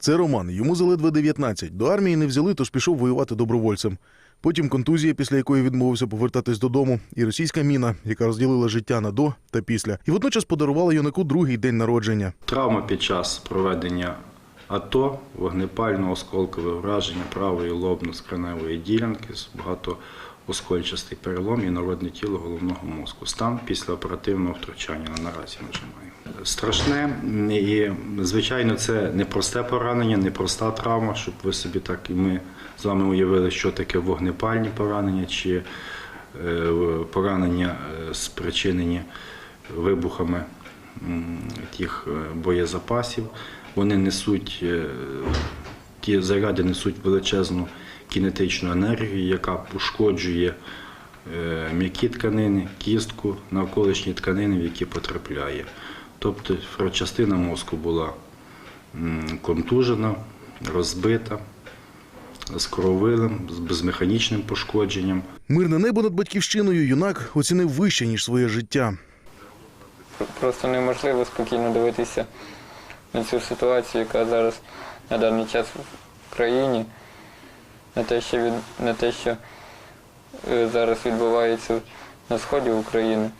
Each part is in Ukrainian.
Це Роман. Йому заледве 19. До армії не взяли, тож пішов воювати добровольцем. Потім контузія, після якої відмовився повертатись додому, і російська міна, яка розділила життя на до та після, і водночас подарувала юнаку другий день народження. Травма під час проведення АТО, вогнепальне осколкове враження правої лобно-скроневої ділянки з багатооскольчастий перелом і народне тіло головного мозку. Стан після оперативного втручання наразі нажимаю. Страшне і, звичайно, це непросте поранення, непроста травма, щоб ви собі так і ми з вами уявили, що таке вогнепальні поранення чи е, поранення е, спричинені вибухами тих е, боєзапасів. Вони несуть, ті заряди несуть величезну кінетичну енергію, яка пошкоджує м'які тканини, кістку, навколишні тканини, в які потрапляє. Тобто частина мозку була контужена, розбита, з крововилим, з безмеханічним пошкодженням. Мирне небо над батьківщиною юнак оцінив вище, ніж своє життя. Просто неможливо спокійно дивитися на цю ситуацію, яка зараз на даний час в країні, на те, що, від, на те, що е, зараз відбувається на сході України.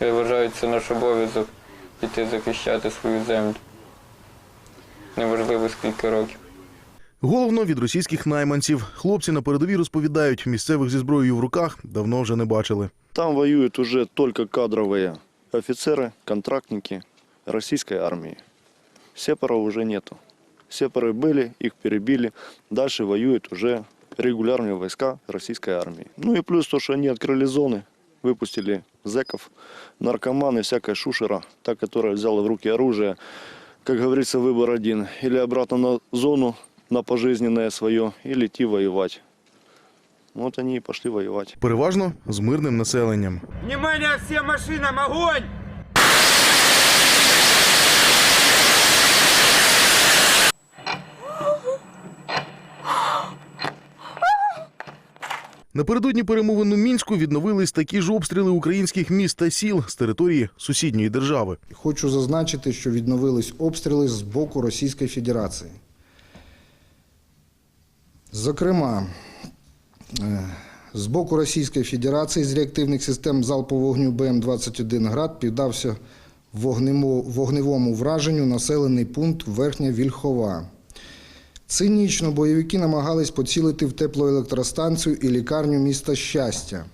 Я вважаю, це наш обов'язок піти захищати свою землю. Неважливо скільки років. Головно від російських найманців. Хлопці на передовій розповідають, місцевих зі зброєю в руках давно вже не бачили. Там воюют уже только кадровые офицеры, контрактники российской армии. Сепаров уже нету. Сепары были, их перебили. Дальше воюют уже регулярные войска российской армии. Ну и плюс то, что они открыли зоны, выпустили зеков, наркоманы, всякая шушера, та, которая взяла в руки оружие. Как говорится, выбор один. Или обратно на зону, на пожизненное свое, или идти воевать. Вот они и пошли воевать. Переважно з мирним населенням. Внимание всем машинам, огонь! Напередодні перемовин у мінську відновились такі ж обстріли українських міст та сіл з території сусідньої держави. Хочу зазначити, що відновились обстріли з боку Російської Федерації. Зокрема, е, з боку Російської Федерації з реактивних систем залпового вогню БМ-21 «Град» піддався вогневому враженню населений пункт Верхня Вільхова. Цинічно бойовики намагались поцілити в теплоелектростанцію і лікарню міста Щастя.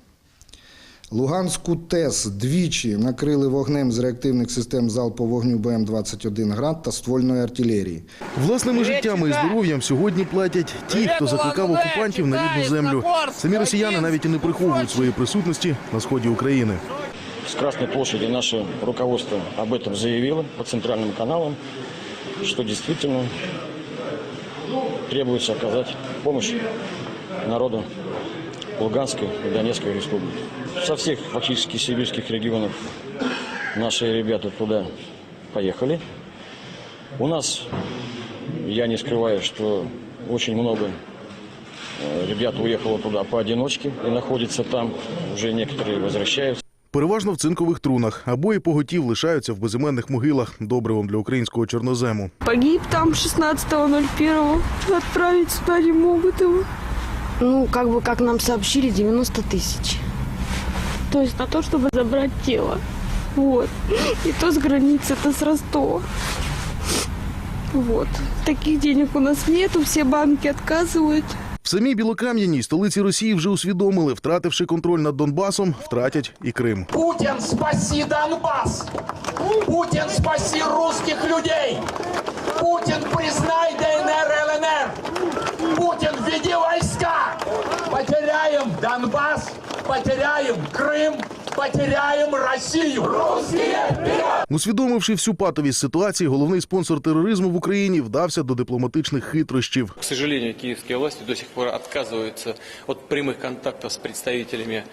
Луганську ТЕС двічі накрили вогнем з реактивних систем залпового вогню БМ-21 «Град» та ствольної артилерії. Власними життями і здоров'ям сьогодні платять ті, хто закликав окупантів на рідну землю. Самі росіяни навіть і не приховують своєї присутності на сході України. С Красной площади наше руководство об этом заявило по центральным каналам, что действительно требуется оказать помощь народу Луганской и Донецкой республики. Со всех фактически сибирских регионов наши ребята туда поехали. У нас, я не скрываю, что очень много э, ребят уехало туда поодиночке и находятся там, уже некоторые возвращаются. Переважно в цинкових трунах, а бої поготів лишаються в безіменних могилах добривом для українського чорнозему. Погиб там 16.01. Отправить сюда не могут его. Ну, как бы, как нам сообщили, 90 тысяч. То есть на то, чтобы забрать тело. Вот. И то с границы, то с Ростова. Вот. Таких денег у нас нету, все банки отказывают. В самій Білокам'яній столиці Росії вже усвідомили, втративши контроль над Донбасом, втратять і Крим. Путин, спаси Донбасс! Путин, спаси русских людей! Путин, признай ДНР, ЛНР! Путин, введи войска! Потеряем Донбасс, потеряем Крым, потеряем Россию! Русские, вперед! Усвідомивши всю патовість ситуації, головний спонсор тероризму в Україні вдався до дипломатичних хитрощів. К сожалению, київські власті до сих пор відказуються від прямих контактів з представителями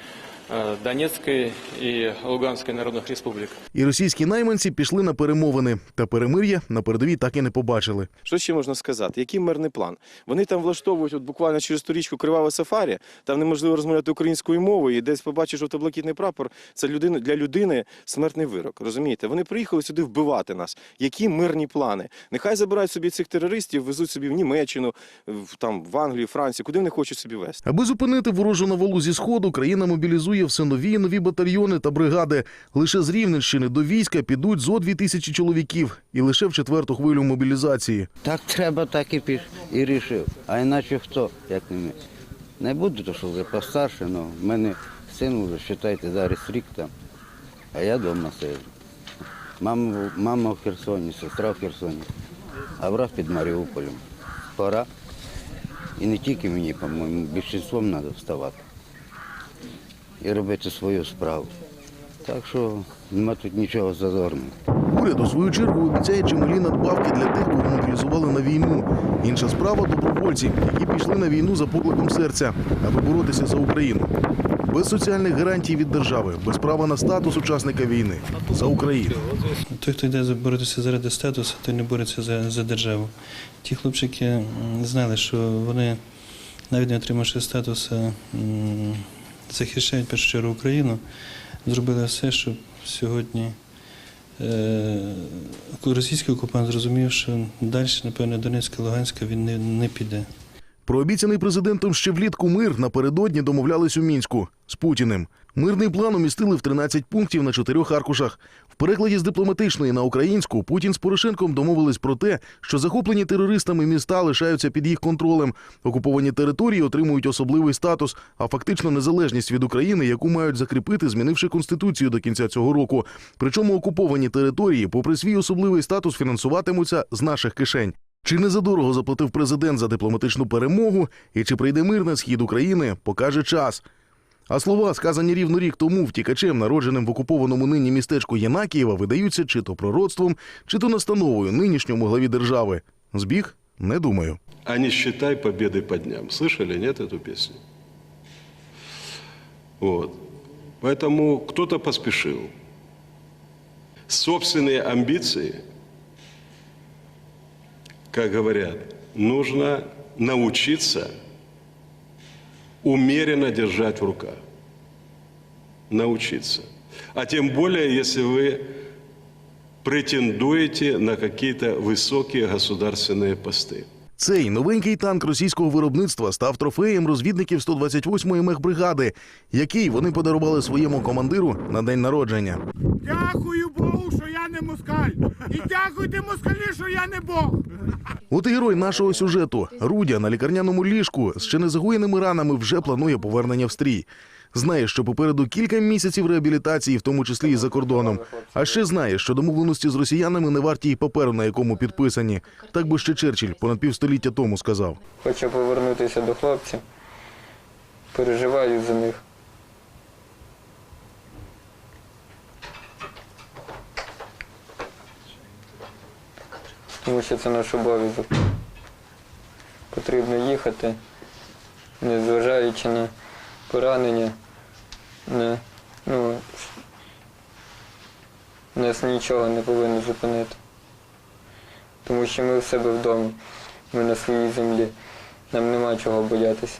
э, Донецкой и Луганской народных республик. І російські найманці пішли на перемовини, та перемир'я на передовій так і не побачили. Що ще можна сказати? Який мирний план? Вони там влаштовують от буквально через ту річку криваве сафарі. Там неможливо розмовляти українською мовою, і десь побачиш жовто-блакитний прапор. Це людина для людини смертний вирок. Розумієте? Вони приїхали сюди вбивати нас. Які мирні плани? Нехай забирають собі цих терористів, везуть собі в Німеччину, в там в Англію, Францію, куди вони хочуть собі вести. Аби зупинити ворожу навалу зі сходу, країна мобілізує все нові і нові батальйони та бригади. Лише з Рівненщини до війська підуть зо дві тисячі чоловіків, і лише в четверту хвилю мобілізації. Так треба, так і піш і рішив. А іначе хто, як не ми. Не буду, то що вже постарше, але в мене син вже, вважайте, зараз рік там, а я вдома сиджу. Мама, мама в Херсоні, сестра в Херсоні, а брат під Маріуполем. Пора. І не тільки мені, по-моєму, більшинством треба вставати і робити свою справу. Так що нема тут нічого зазорного. Уряд у свою чергу обіцяє чималі надбавки для тих, кого мобілізували на війну. Інша справа добровольці, які пішли на війну за покликом серця, аби боротися за Україну. Без соціальних гарантій від держави, без права на статус учасника війни за Україну. Той, хто йде боротися заради статусу, той не бореться за, за державу. Ті хлопчики знали, що вони, навіть не отримавши статусу, захищають першу чергу Україну, зробили все, щоб сьогодні е, російський окупант зрозумів, що далі, напевно, Донецька, Луганська він не, не піде. Про обіцяний президентом ще влітку мир напередодні домовлялись у мінську з Путіним. Мирний план умістили в 13 пунктів на чотирьох аркушах. Перекладі з дипломатичної на українську Путін з Порошенком домовились про те, що захоплені терористами міста лишаються під їх контролем. Окуповані території отримують особливий статус, а фактично незалежність від України, яку мають закріпити, змінивши конституцію до кінця цього року. Причому окуповані території, попри свій особливий статус, фінансуватимуться з наших кишень. Чи не задорого заплатив президент за дипломатичну перемогу, і чи прийде мир на схід України, покаже час. А слова, сказані рівно рік тому втікачем, народженим в окупованому нині містечку Єнакієва, видаються чи то пророцтвом, чи то настановою нинішньому главі держави. Збіг? Не думаю. А не считай победы по дням. Слышали, нет, эту песню? Вот. Поэтому кто-то поспешил. Собственные амбиции, как говорят, нужно научиться умеренно держать в руках. Научиться. А тем более, если вы претендуете на какие-то высокие государственные посты. Цей новенький танк російського виробництва став трофеєм розвідників 128-ї мехбригади, який вони подарували своєму командиру на день народження. Дякую Богу, що я не москаль. І дякуйте москалі, що я не Бог. От і герой нашого сюжету Рудя на лікарняному ліжку з ще не загоєними ранами вже планує повернення в стрій. Знає, що попереду кілька місяців реабілітації, в тому числі і за кордоном. А ще знає, що домовленості з росіянами не варті й паперу, на якому підписані. Так би ще Черчилль понад півстоліття тому сказав. Хочу повернутися до хлопців. Переживаю за них. Тому що це наш обов'язок. Потрібно їхати, незважаючи на поранення, не, ну, нас нічого не повинно зупинити. Тому що ми в себе вдома, ми на своїй землі. Нам нема чого боятися.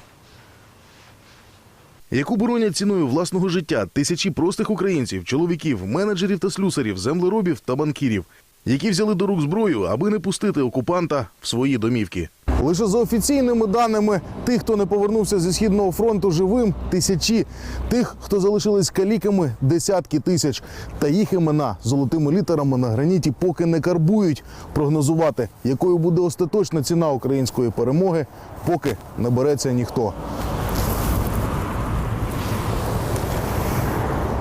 яку боронять ціною власного життя тисячі простих українців, чоловіків, менеджерів та слюсарів, землеробів та банкірів, які взяли до рук зброю, аби не пустити окупанта в свої домівки. Лише за офіційними даними, тих, хто не повернувся зі східного фронту живим, тисячі, тих, хто залишились каліками, десятки тисяч. Та їх імена золотими літерами на граніті поки не карбують. Прогнозувати, якою буде остаточна ціна української перемоги, поки не береться ніхто.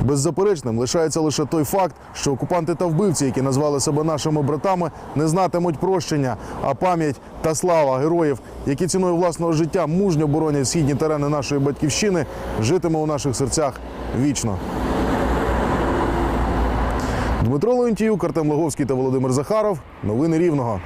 Беззаперечним лишається лише той факт, що окупанти та вбивці, які назвали себе нашими братами, не знатимуть прощення, а пам'ять та слава героїв, які ціною власного життя мужньо боронять східні терени нашої батьківщини, житиме у наших серцях вічно. Дмитро Леонтіюк, Артем Логовський та Володимир Захаров. Новини Рівного.